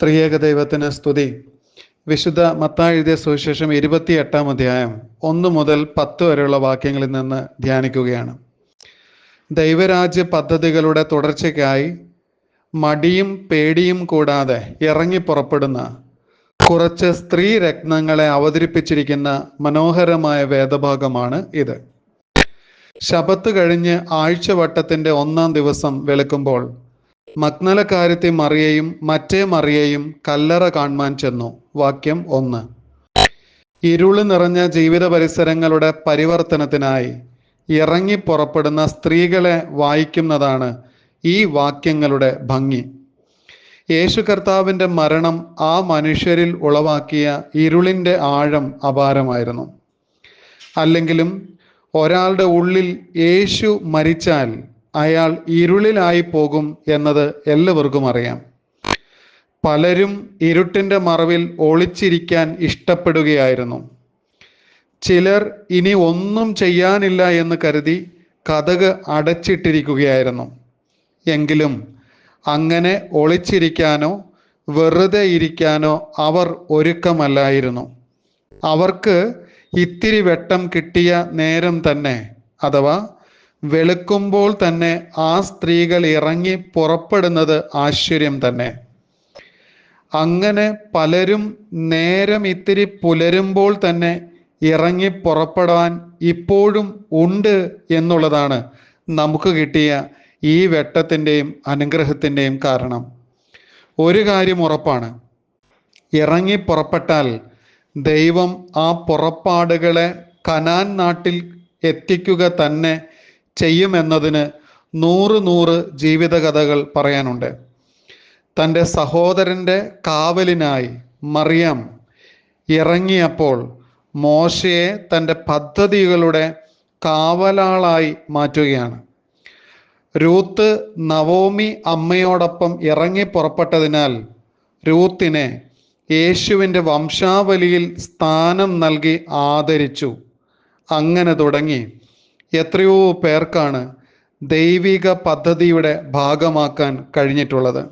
ത്രിയേക ദൈവത്തിന് സ്തുതി. വിശുദ്ധ മത്താഴുതിയ സുവിശേഷം സുവിശേഷം ഇരുപത്തിയെട്ടാം അധ്യായം ഒന്ന് മുതൽ പത്ത് വരെയുള്ള വാക്യങ്ങളിൽ നിന്ന് ധ്യാനിക്കുകയാണ്. ദൈവരാജ്യ പദ്ധതികളുടെ തുടർച്ചയ്ക്കായി മടിയും പേടിയും കൂടാതെ ഇറങ്ങി പുറപ്പെടുന്ന കുറച്ച് സ്ത്രീ രത്നങ്ങളെ അവതരിപ്പിച്ചിരിക്കുന്ന മനോഹരമായ വേദഭാഗമാണ് ഇത്. ശബത്ത് കഴിഞ്ഞ് ആഴ്ചവട്ടത്തിന്റെ ഒന്നാം ദിവസം വെളുക്കുമ്പോൾ മഗ്നലക്കാരത്തെ മറിയയും മറ്റേ മറിയയും കല്ലറ കാണുവാൻ ചെന്നു. വാക്യം ഒന്ന്. ഇരുൾ നിറഞ്ഞ ജീവിത പരിസരങ്ങളുടെ പരിവർത്തനത്തിനായി ഇറങ്ങി പുറപ്പെടുന്ന സ്ത്രീകളെ വായിക്കുന്നതാണ് ഈ വാക്യങ്ങളുടെ ഭംഗി. യേശു കർത്താവിന്റെ മരണം ആ മനുഷ്യരിൽ ഉളവാക്കിയ ഇരുളിന്റെ ആഴം അപാരമായിരുന്നു. അല്ലെങ്കിലും ഒരാളുടെ ഉള്ളിൽ യേശു മരിച്ചാൽ അയാൾ ഇരുളിലായി പോകും എന്നത് എല്ലാവർക്കും അറിയാം. പലരും ഇരുട്ടിന്റെ മറവിൽ ഒളിച്ചിരിക്കാൻ ഇഷ്ടപ്പെടുകയായിരുന്നു. ചിലർ ഇനി ഒന്നും ചെയ്യാനില്ല എന്ന് കരുതി കഥക് അടച്ചിട്ടിരിക്കുകയായിരുന്നു. എങ്കിലും അങ്ങനെ ഒളിച്ചിരിക്കാനോ വെറുതെ ഇരിക്കാനോ അവർ ഒരുക്കമല്ലായിരുന്നു. അവർക്ക് ഇത്തിരി വെട്ടം കിട്ടിയ നേരം തന്നെ അഥവാ വെളുക്കുമ്പോൾ തന്നെ ആ സ്ത്രീകൾ ഇറങ്ങി പുറപ്പെടുന്നത് ആശ്ചര്യം തന്നെ. അങ്ങനെ പലരും നേരം ഇത്തിരി പുലരുമ്പോൾ തന്നെ ഇറങ്ങി പുറപ്പെടാൻ ഇപ്പോഴും ഉണ്ട് എന്നുള്ളതാണ് നമുക്ക് കിട്ടിയ ഈ വെട്ടത്തിന്റെയും അനുഗ്രഹത്തിന്റെയും കാരണം. ഒരു കാര്യം ഉറപ്പാണ്. ഇറങ്ങി പുറപ്പെട്ടാൽ ദൈവം ആ പുറപ്പാടുകളെ കനാൻ നാട്ടിൽ എത്തിക്കുക തന്നെ ചെയ്യുമെന്നതിന് നൂറ് നൂറ് ജീവിതകഥകൾ പറയാനുണ്ട്. തന്റെ സഹോദരന്റെ കാവലിനായി മറിയം ഇറങ്ങിയപ്പോൾ മോശയെ തന്റെ പദ്ധതികളുടെ കാവലാളായി മാറ്റുകയാണ്. രൂത്ത് നവോമി അമ്മയോടൊപ്പം ഇറങ്ങി പുറപ്പെട്ടതിനാൽ രൂത്തിനെ യേശുവിന്റെ വംശാവലിയിൽ സ്ഥാനം നൽകി ആദരിച്ചു. അങ്ങനെ തുടങ്ങി. എത്രയോ പേർക്കാണ് ദൈവിക പദ്ധതിയുടെ ഭാഗമാക്കാൻ കഴിഞ്ഞിട്ടുള്ളത്.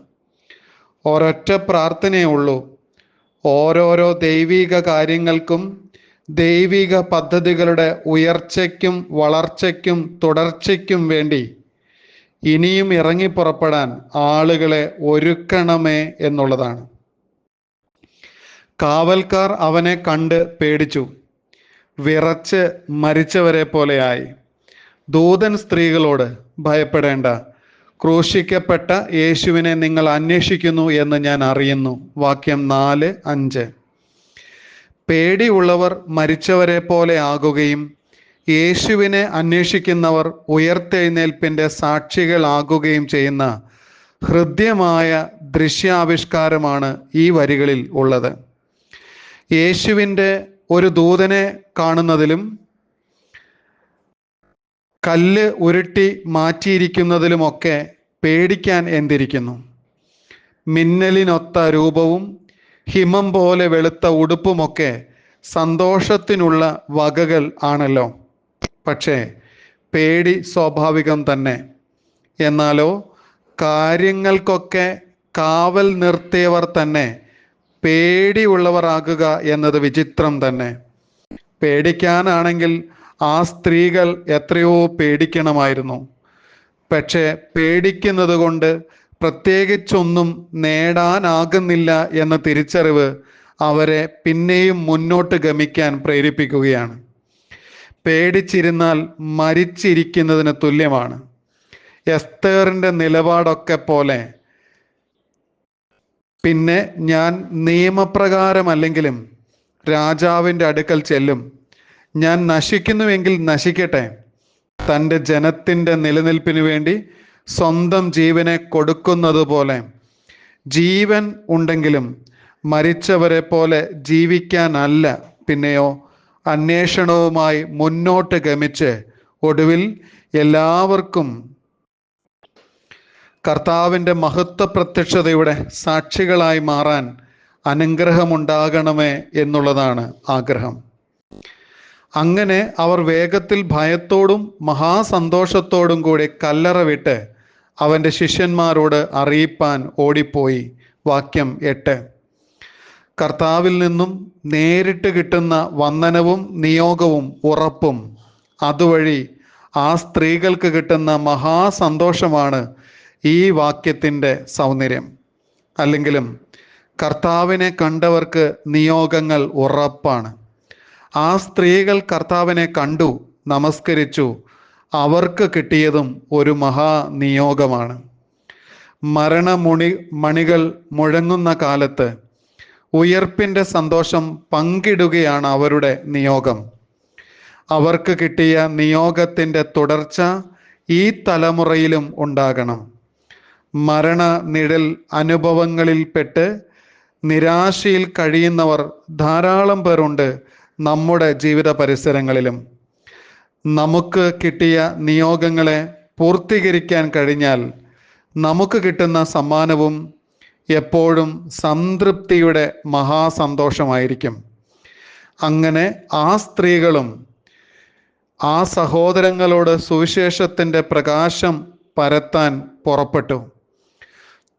ഒരൊറ്റ പ്രാർത്ഥനയേ ഉള്ളൂ. ഓരോരോ ദൈവിക കാര്യങ്ങൾക്കും ദൈവിക പദ്ധതികളുടെ ഉയർച്ചയ്ക്കും വളർച്ചയ്ക്കും തുടർച്ചയ്ക്കും വേണ്ടി ഇനിയും ഇറങ്ങി പുറപ്പെടാൻ ആളുകളെ ഒരുക്കണമേ എന്നുള്ളതാണ്. കാവൽക്കാർ അവനെ കണ്ട് പേടിച്ചു. വിറച്ച് മരിച്ചവരെ പോലെയായി. ദൂതൻ സ്ത്രീകളോട് ഭയപ്പെടേണ്ട. ക്രൂശിക്കപ്പെട്ട യേശുവിനെ നിങ്ങൾ അന്വേഷിക്കുന്നു എന്ന് ഞാൻ അറിയുന്നു. വാക്യം നാല് അഞ്ച്. പേടിയുള്ളവർ മരിച്ചവരെ പോലെ ആകുകയും യേശുവിനെ അന്വേഷിക്കുന്നവർ ഉയർത്തെഴുന്നേൽപ്പിന്റെ സാക്ഷികളാകുകയും ചെയ്യുന്ന ഹൃദ്യമായ ദൃശ്യാവിഷ്കാരമാണ് ഈ വരികളിൽ ഉള്ളത്. യേശുവിന്റെ ഒരു ദൂതനെ കാണുന്നതിലും കല്ല് ഉരുട്ടി മാറ്റിയിരിക്കുന്നതിലുമൊക്കെ പേടിക്കാൻ എന്തിരിക്കുന്നു? മിന്നലിനൊത്ത രൂപവും ഹിമം പോലെ വെളുത്ത ഉടുപ്പുമൊക്കെ സന്തോഷത്തിനുള്ള വകകൾ ആണല്ലോ. പക്ഷേ പേടി സ്വാഭാവികം തന്നെ. എന്നാലോ കാര്യങ്ങൾക്കൊക്കെ കാവൽ നിർത്തിയവർ തന്നെ പേടിയുള്ളവരാകുക എന്നത് വിചിത്രം തന്നെ. പേടിക്കാനാണെങ്കിൽ ആ സ്ത്രീകൾ എത്രയോ പേടിക്കണമായിരുന്നു. പക്ഷേ പേടിക്കുന്നത് കൊണ്ട് പ്രത്യേകിച്ചൊന്നും നേടാനാകുന്നില്ല എന്ന തിരിച്ചറിവ് അവരെ പിന്നെയും മുന്നോട്ട് ഗമിക്കാൻ പ്രേരിപ്പിക്കുകയാണ്. പേടിച്ചിരുന്നാൽ മരിച്ചിരിക്കുന്നതിന് തുല്യമാണ്. എസ്തേറിന്റെ നിലപാടൊക്കെ പോലെ. പിന്നെ ഞാൻ നിയമപ്രകാരമല്ലെങ്കിലും രാജാവിന്റെ അടുക്കൽ ചെല്ലും. ഞാൻ നശിക്കുന്നുവെങ്കിൽ നശിക്കട്ടെ. തന്റെ ജനത്തിന്റെ നിലനിൽപ്പിന് വേണ്ടി സ്വന്തം ജീവനെ കൊടുക്കുന്നത് പോലെ ജീവൻ ഉണ്ടെങ്കിലും മരിച്ചവരെ പോലെ ജീവിക്കാനല്ല പിന്നെയോ അന്വേഷണവുമായി മുന്നോട്ട് ഗമിച്ച് ഒടുവിൽ എല്ലാവർക്കും കർത്താവിന്റെ മഹത്വ പ്രത്യക്ഷതയുടെ സാക്ഷികളായി മാറാൻ അനുഗ്രഹമുണ്ടാകണമേ എന്നുള്ളതാണ് ആഗ്രഹം. അങ്ങനെ അവർ വേഗത്തിൽ ഭയത്തോടും മഹാസന്തോഷത്തോടും കൂടി കല്ലറ വിട്ട് അവന്റെ ശിഷ്യന്മാരോട് അറിയിപ്പാൻ ഓടിപ്പോയി. വാക്യം എട്ട്. കർത്താവിൽ നിന്നും നേരിട്ട് കിട്ടുന്ന വന്ദനവും നിയോഗവും ഉറപ്പും അതുവഴി ആ സ്ത്രീകൾക്ക് കിട്ടുന്ന മഹാസന്തോഷമാണ് ഈ വാക്യത്തിന്റെ സൗന്ദര്യം. അല്ലെങ്കിലും കർത്താവിനെ കണ്ടവർക്ക് നിയോഗങ്ങൾ ഉറപ്പാണ്. ആ സ്ത്രീകൾ കർത്താവിനെ കണ്ടു നമസ്കരിച്ചു. അവർക്ക് കിട്ടിയതും ഒരു മഹാനിയോഗമാണ് മരണമുണി മണികൾ മുഴങ്ങുന്ന കാലത്ത് ഉയർപ്പിന്റെ സന്തോഷം പങ്കിടുകയാണ് അവരുടെ നിയോഗം. അവർക്ക് കിട്ടിയ നിയോഗത്തിന്റെ തുടർച്ച ഈ തലമുറയിലും ഉണ്ടാകണം. മരണ നിഴൽ അനുഭവങ്ങളിൽപ്പെട്ട് നിരാശയിൽ കഴിയുന്നവർ ധാരാളം പേരുണ്ട്. നമ്മുടെ ജീവിത പരിസരങ്ങളിലും നമുക്ക് കിട്ടിയ നിയോഗങ്ങളെ പൂർത്തീകരിക്കാൻ കഴിഞ്ഞാൽ നമുക്ക് കിട്ടുന്ന സമ്മാനവും എപ്പോഴും സംതൃപ്തിയുടെ മഹാസന്തോഷമായിരിക്കും. അങ്ങനെ ആ സ്ത്രീകളും ആ സഹോദരങ്ങളോട് സുവിശേഷത്തിന്റെ പ്രകാശം പരത്താൻ പുറപ്പെട്ടു.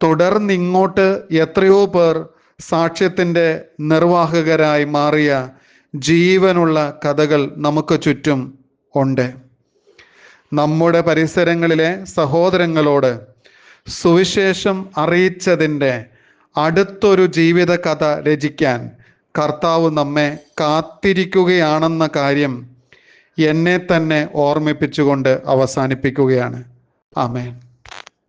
തുടർന്നിങ്ങോട്ട് എത്രയോ പേർ സാക്ഷ്യത്തിന്റെ നിർവാഹകരായി മാറിയ ജീവനുള്ള കഥകൾ നമുക്ക് ചുറ്റും ഉണ്ട്. നമ്മുടെ പരിസരങ്ങളിലെ സഹോദരങ്ങളോട് സുവിശേഷം അറിയിച്ചതിന്റെ അടുത്തൊരു ജീവിത കഥ രചിക്കാൻ കർത്താവ് നമ്മെ കാത്തിരിക്കുകയാണെന്ന കാര്യം എന്നെ തന്നെ ഓർമ്മിപ്പിച്ചുകൊണ്ട് അവസാനിപ്പിക്കുകയാണ്. ആമേൻ.